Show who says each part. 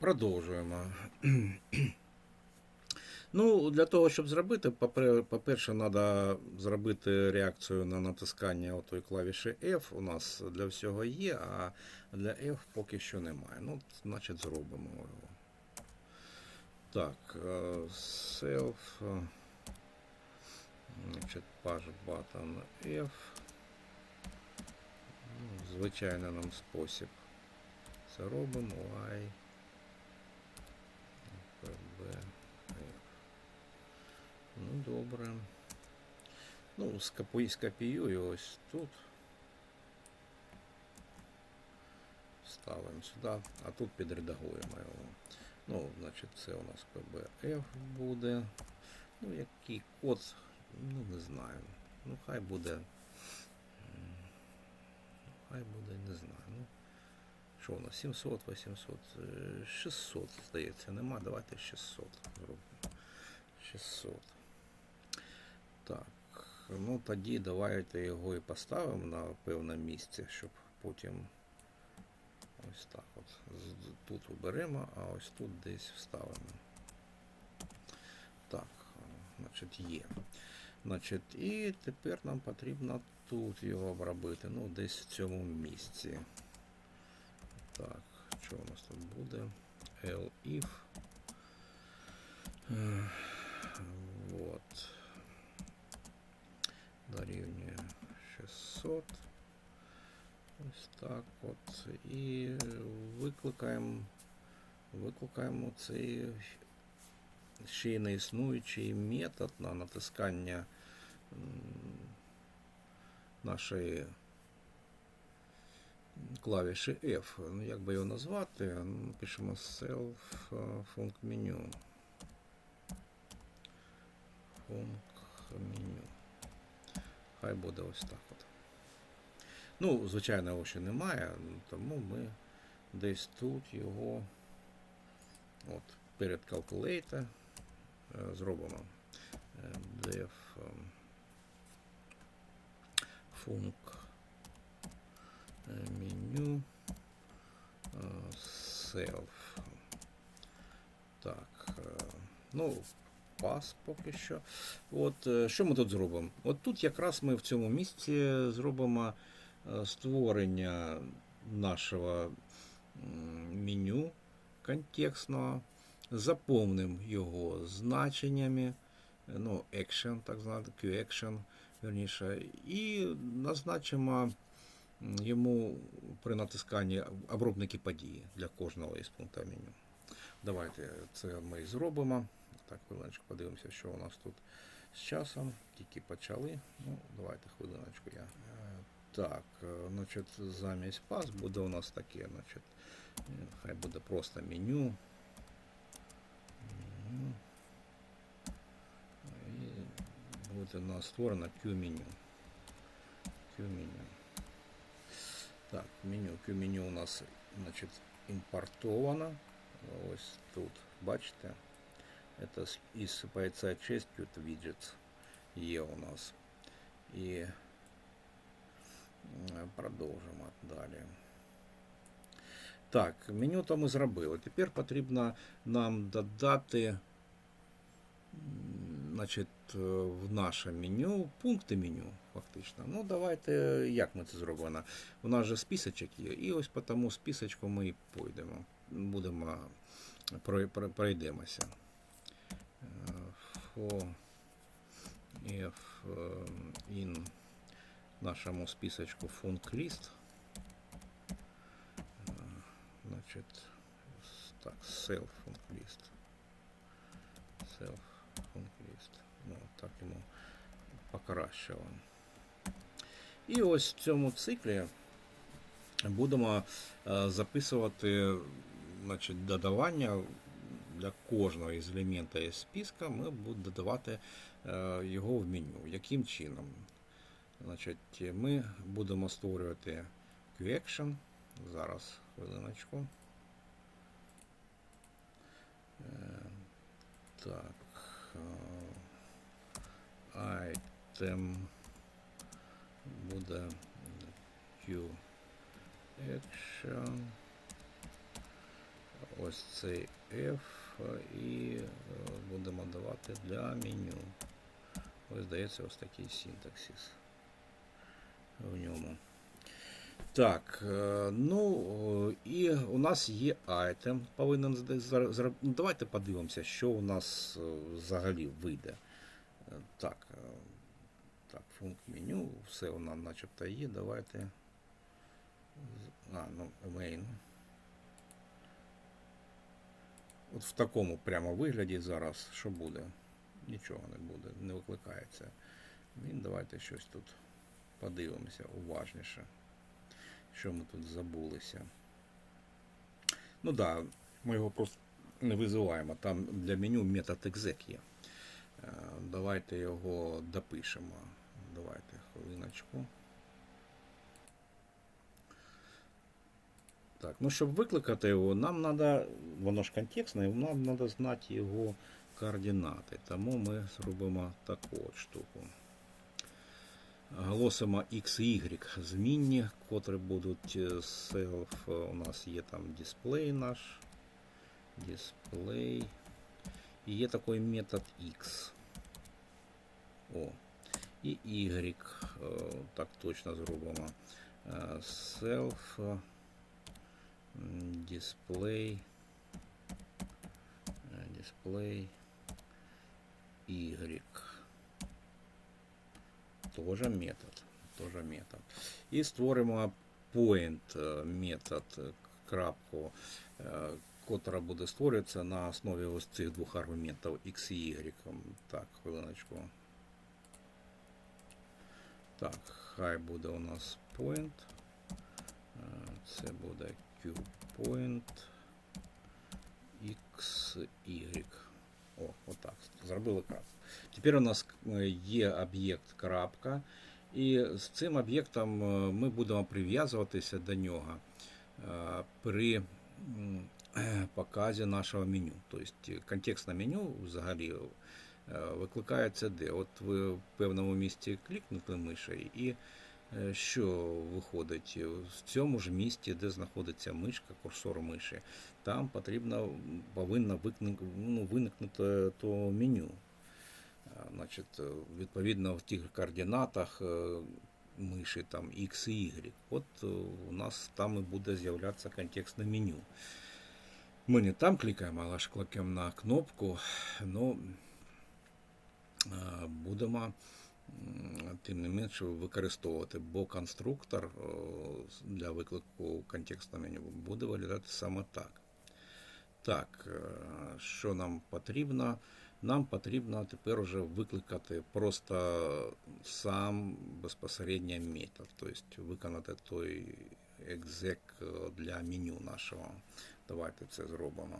Speaker 1: Продовжуємо. Ну, для того, щоб зробити, по-перше, треба зробити реакцію на натискання отої клавіші F. У нас для всього є, а для F поки що немає. Ну, значить, зробимо його. Так, е, self, е, значить, push button F. Ну, Звичайний нам спосіб. Це робимо Y. PB, F. Ну, добре. Ну, скопіюю ось тут. Ставимо сюди, а тут підредагуємо його. Ну, значить, це у нас PBF буде. Ну, який код, ну не знаю. Ну, хай буде. м, Хай буде, не знаю. Ну, що у нас? 700, 800, е, 600, здається, нема. Давайте 600 зробимо. 600. Так, ну тоді давайте його і поставимо на певне місце, щоб потім ось так от. Тут уберемо, а ось тут десь вставимо. Так, значить є. Значить, і тепер нам потрібно тут його обробити, ну десь в цьому місці. Так, що у нас тут буде? L-if. 600. Ось так от. І викликаємо, викликаємо цей ще й не існуючий метод на натискання нашої клавіші F. Ну, як би його назвати? Ну, Пишемо self е, func menu. Func menu. Хай буде ось так от. Ну, звичайно, його ще немає, тому ми десь тут його от, перед Calculator е, зробимо е, def func е, меню self. Так, ну, пас поки що. От, що ми тут зробимо? От тут якраз ми в цьому місці зробимо створення нашого меню контекстного, заповнимо його значеннями, е, ну, action, так звати, Q-action, верніше, і назначимо йому при натисканні обробники події для кожного із пунктів меню. Давайте це ми і зробимо. Так, хвилиночку подивимося, що у нас тут з часом. Тільки почали. Ну, давайте хвилиночку я. Е, Так, е, значить, замість пас буде у нас таке, значить, е, хай буде просто меню. Меню. І буде у нас створено Q-меню. Q-меню. Так, меню. Q-меню у нас, значить, імпортовано. Ось тут, бачите? Это с- із пайця 6 Qt Widgets є у нас. І м, продовжимо далі. Так, меню то ми зробили. Тепер потрібно нам додати значить, е, в наше меню пункти меню, фактично. Ну, давайте, як ми це зробимо? У нас же списочок є, і ось по тому списочку ми і пойдемо. Будемо прой- прой- пройдемося. If е, in нашому списочку е, значить, с- так, self list. Self list. Ну, так йому покращило. І ось в цьому циклі будемо е, записувати значить, додавання для кожного із елемента із списка ми будемо додавати е, його в меню. Яким чином? Значить, ми будемо створювати QAction. Зараз хвилиночку. Е, Так. е, Item буде QAction. Ось цей F і е, будемо давати для меню. Ось здається ось такий синтаксис в ньому. Так, е, ну і у нас є айтем. Повинен ну, Давайте подивимося, що у нас е, взагалі вийде. Е, Так, так, функт меню, все воно начебто є. Давайте. А, ну, main. От в такому прямо вигляді зараз що буде? Нічого не буде, не викликається. Він давайте щось тут подивимося уважніше. Що ми тут забулися. Ну так, да, ми його просто не визиваємо. Там для меню exec є. Е, Давайте його допишемо. Давайте хвилиночку. Так, ну щоб викликати його, нам треба, воно ж контекстне, нам треба знати його координати. Тому ми зробимо таку от штуку. Голосимо X і Y змінні, котрі будуть е, self. е, У нас є там дисплей наш. Дисплей. І є такий метод X. О. І Y. е, Так точно зробимо. Self. Display. Display. Y. Тоже метод. Тоже метод. І створимо point е, метод, е, крапку, е, котра буде створюватися на основі ось цих двох аргументів x і y. Так, хвилиночку. Так, хай буде у нас point. Це буде q point x, y. Отак. Зробили крапку. Тепер у нас е, є об'єкт крапка, і з цим об'єктом е, ми будемо прив'язуватися до нього е, при е, показі нашого меню. Тобто контекстне меню взагалі е, викликається де. От ви в певному місці клікнули мишею і е, що виходить в цьому ж місці, де знаходиться мишка, курсор миші, там потрібно повинно ну, виникнути то меню. Значить, е, відповідно в тих координатах е, миші там X і Y. От е, у нас там і буде з'являтися контекстне меню. Ми не там клікаємо, але ж кликаємо на кнопку. Ну, е, будемо тим не менше використовувати, бо конструктор е, для виклику контекстного меню буде виглядати саме так. Так, е, що нам потрібно? Нам потрібно тепер уже викликати просто сам безпосередньо метод, тобто виконати той екзек для меню нашого. Давайте це зробимо.